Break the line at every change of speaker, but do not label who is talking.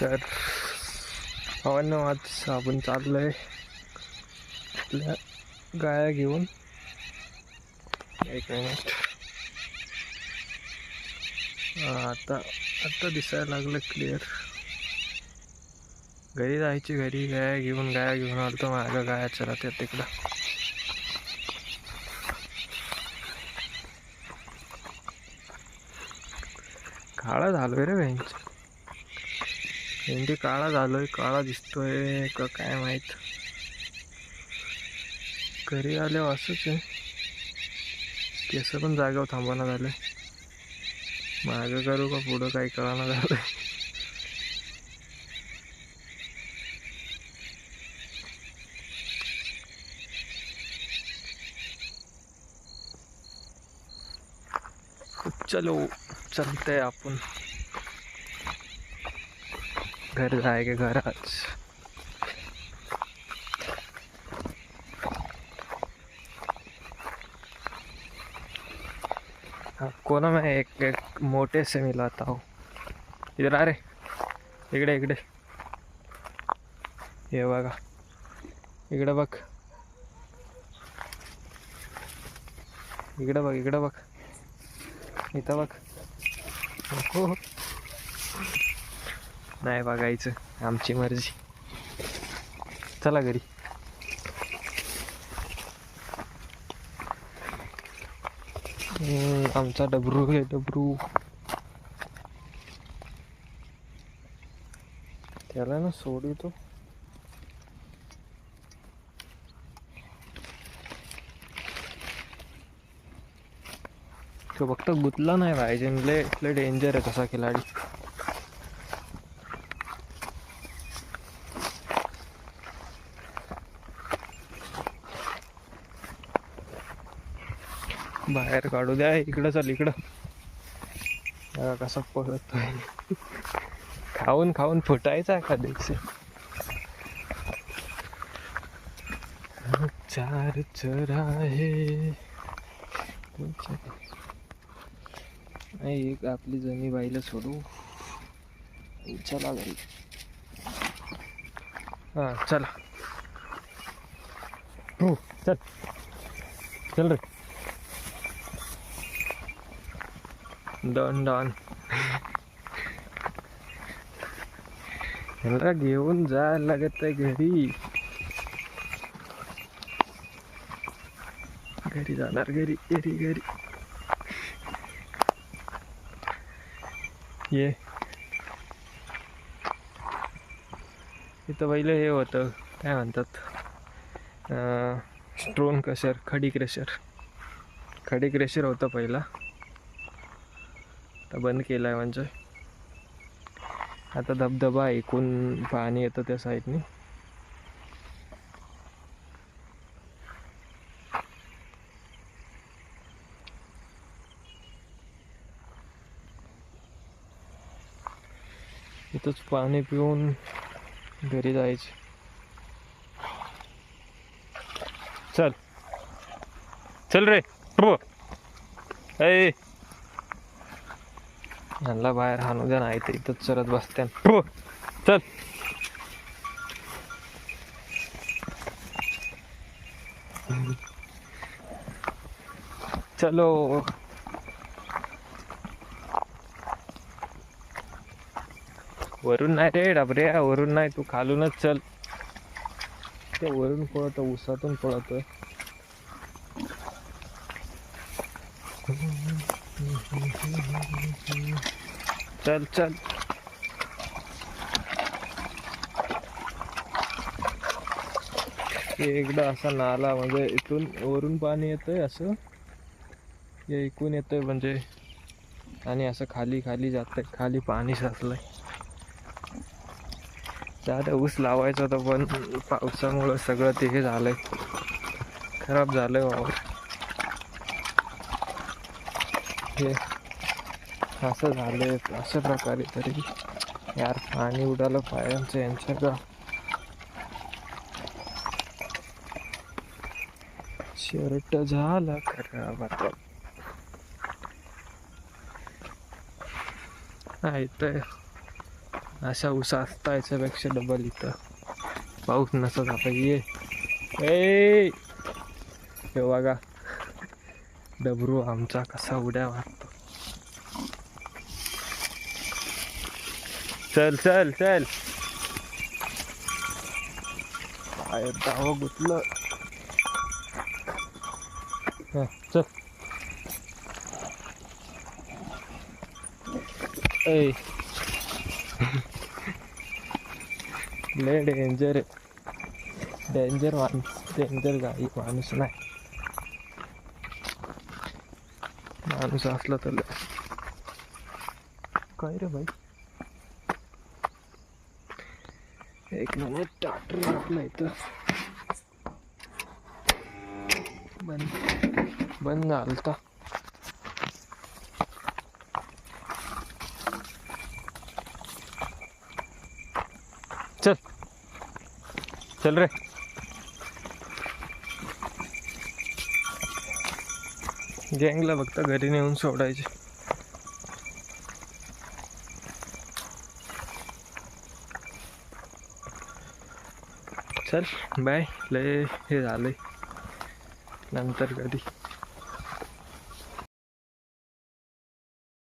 तर भावांनो आज आपण आहे आपल्या गाया घेऊन. एक मिनिट आता आता दिसायला लागलं क्लिअर घरी जायची घरी गाया घेऊन गाया घेऊन आलतो माझ्या गाया चरात आहेत तिकडं. काळा झालोय रे बँच भेंडी काळा झालोय काळा दिसतोय का काय माहीत. घरी आल्यावर असंच आहे. केस पण जागेवर थांबवणं झालं मागं करू का पुढं काही कळाना झालं चलो चलते आपण. घर जाएँगे घर आज। आपको ना मैं एक, एक मोटे से मिलाता हूँ। इधर आ रे। इकडे इकडे हे बघा इकडे बघ इकडे बघ इकडे बघ इथं बघ नाही बघायचं आमची मर्जी. चला घरी. आमचा डबरू आहे डबरू. त्याला ना सोडतो तो फक्त गुतला नाही पाहिजे लय लय डेंजर आहे तसा खिलाडी. बाहेर काढू द्या इकडं चल इकडं. कसं कसा पळतोय. खाऊन खाऊन फुटायचा का दिवशी? चार चराहे नाही एक आपली जमी बाईला सोडू. चला घरी हा चला. हो चल. चल रे. डन डन ह्याला घेऊन जायला लागत आहे घरी घरी जाणार घरी घरी घरी ये इथं पहिलं हे होतं काय म्हणतात स्ट्रोन क्रशर खडी क्रेशर खडी क्रेशर होतं पहिला आता बंद केलं आहे म्हणजे. आता धबधबा ऐकून पाणी येतं त्या साईडनी. इथंच पाणी पिऊन घरी जायचे. चल. चल रे प्रभू ए यांना बाहेर हाणू द्या नाही तर इथंच चरत बसत्या. प्रभू चल. चलो. वरून नाही रे डबरे वरून नाही तू खालूनच चल. ते वरून पळत उसातून पळतोय. चल चल. हे एकदा असा नाला म्हणजे इथून वरून पाणी येतंय असं. हे ऐकून येतंय म्हणजे. आणि असं खाली खाली जातंय. खाली पाणी साचलंय. त्यात ऊस लावायचं होतं पण पावसामुळं सगळं ते हे झालंय. खराब झालंय वावर. हे. असं झालंय अशा प्रकारे तरी यार पाणी उडालं पायांचं यांच्या का? शर्ट झाला खराब आता नाही अशा उसा असता याच्यापेक्षा डबल इथं. पाऊस नसत आता ये. ए! हे बघा. डबरू आमचा कसा उड्या मारतो. चल चल चल काय दावा गुतलं हा, चल ए लय डेंजर आहे डेंजर माणूस डेंजर गाई माणूस नाही माणूस असला तर लय. काय रे भाई एक नंबर टाटर आपलं इथं. बंद. बंद आलता. चल. चल रे. गँगला बघता घरी नेऊन सोडायचे. चल बाय लय हे झालंय. नंतर कधी?